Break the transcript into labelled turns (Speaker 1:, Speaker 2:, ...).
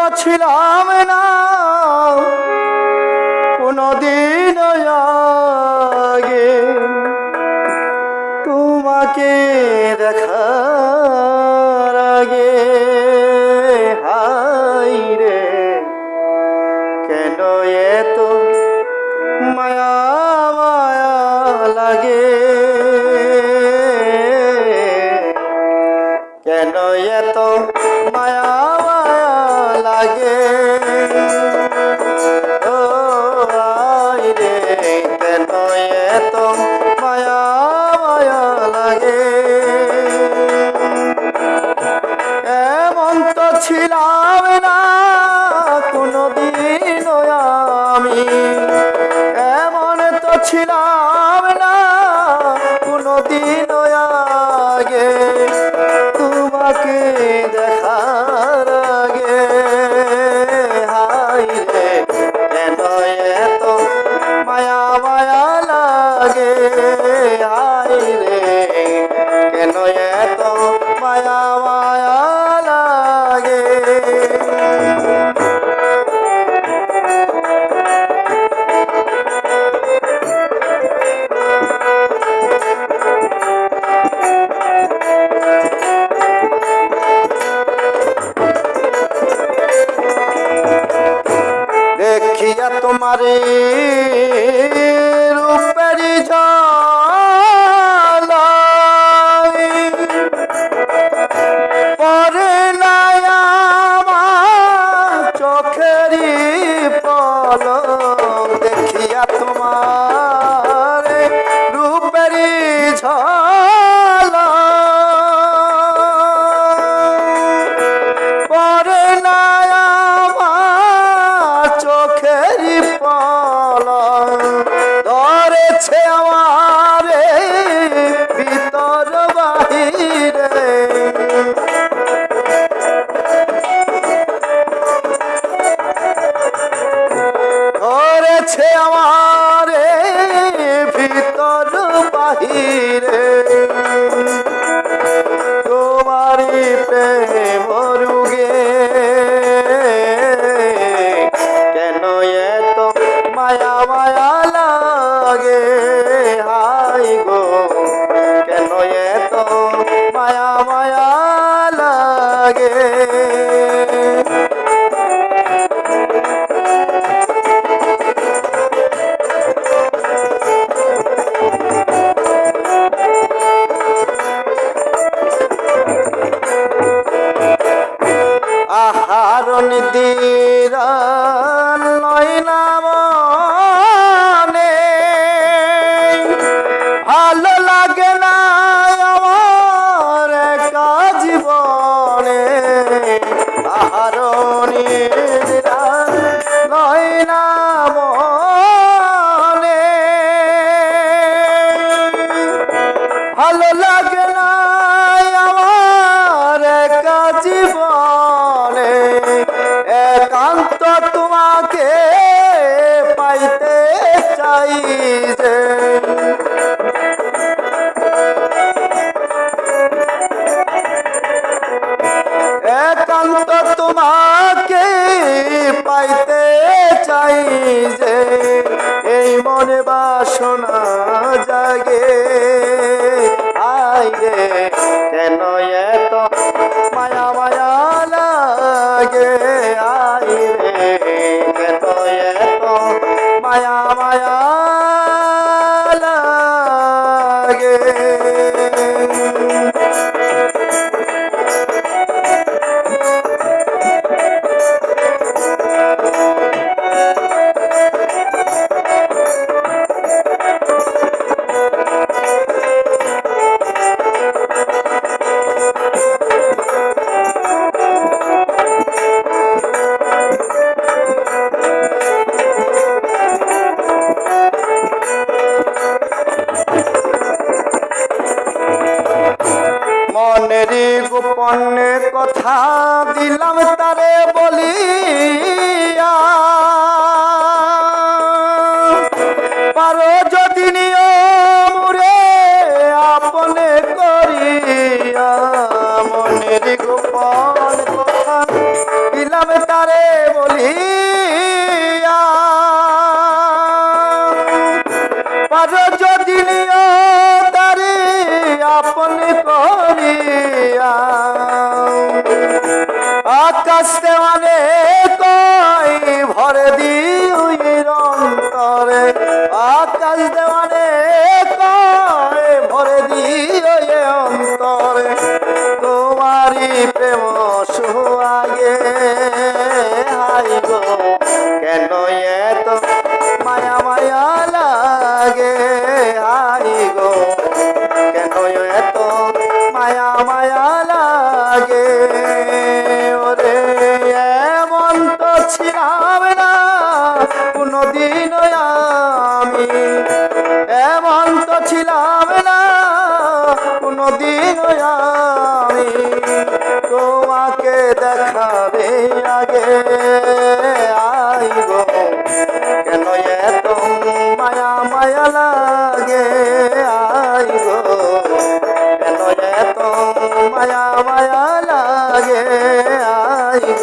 Speaker 1: তো ছিলাম না। কোনদিন আগে তোমাকে দেখার আগে, হাই রে, কেন এত মায়া মায়া লাগে? কেন এত মায়া আমি এমন তো ছিলাম না কোনোদিন পারে বিরান নয় নাম আলো লাগে না আমার একা জীবনে। আরও নিয়ে নয় না মনে বাসনা। প্রেমেরই গোপন কথা দিলাম তারে বলিয়া। পারো যদি নিয়মরে আপনে করিয়া, মনের গোপন কথা দিলাম তারে পারো যদি আকাশ দেওয়ানে কই? ভরে দিউর অন্তরে আকাশ দেওয়ানে ভরে এ অন্তরে। তোমারি প্রেম সুয়াগে হাই গো, কেন এত মায়া মায়া লাগে? হাই গো, কেন এত মায়া এমন তো ছিলাম না কোনদিন আমি তোমাকে দেখাবে আগে আইব কেন এত মায়া মায়া লাগে আইব কেন এত মায়া মায়া লাগে আইব